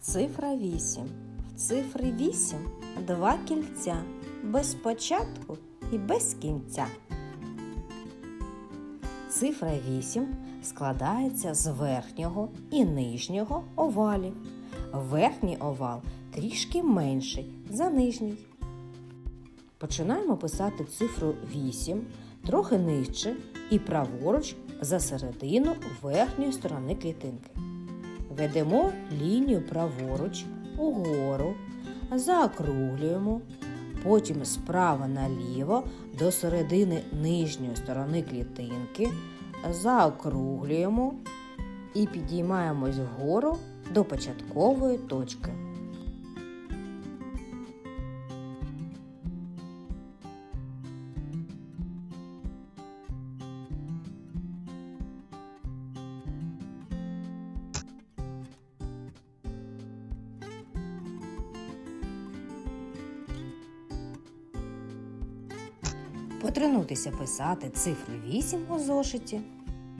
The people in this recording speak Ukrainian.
Цифра 8. В цифри 8 два кільця. Без початку і без кінця. Цифра 8 складається з верхнього і нижнього овалів. Верхній овал трішки менший за нижній. Починаємо писати цифру 8 трохи нижче і праворуч за середину верхньої сторони клітинки. Ведемо лінію праворуч угору, заокруглюємо, потім справа наліво до середини нижньої сторони клітинки, заокруглюємо і підіймаємось вгору до початкової точки. Потренуйтеся писати цифри 8 у зошиті.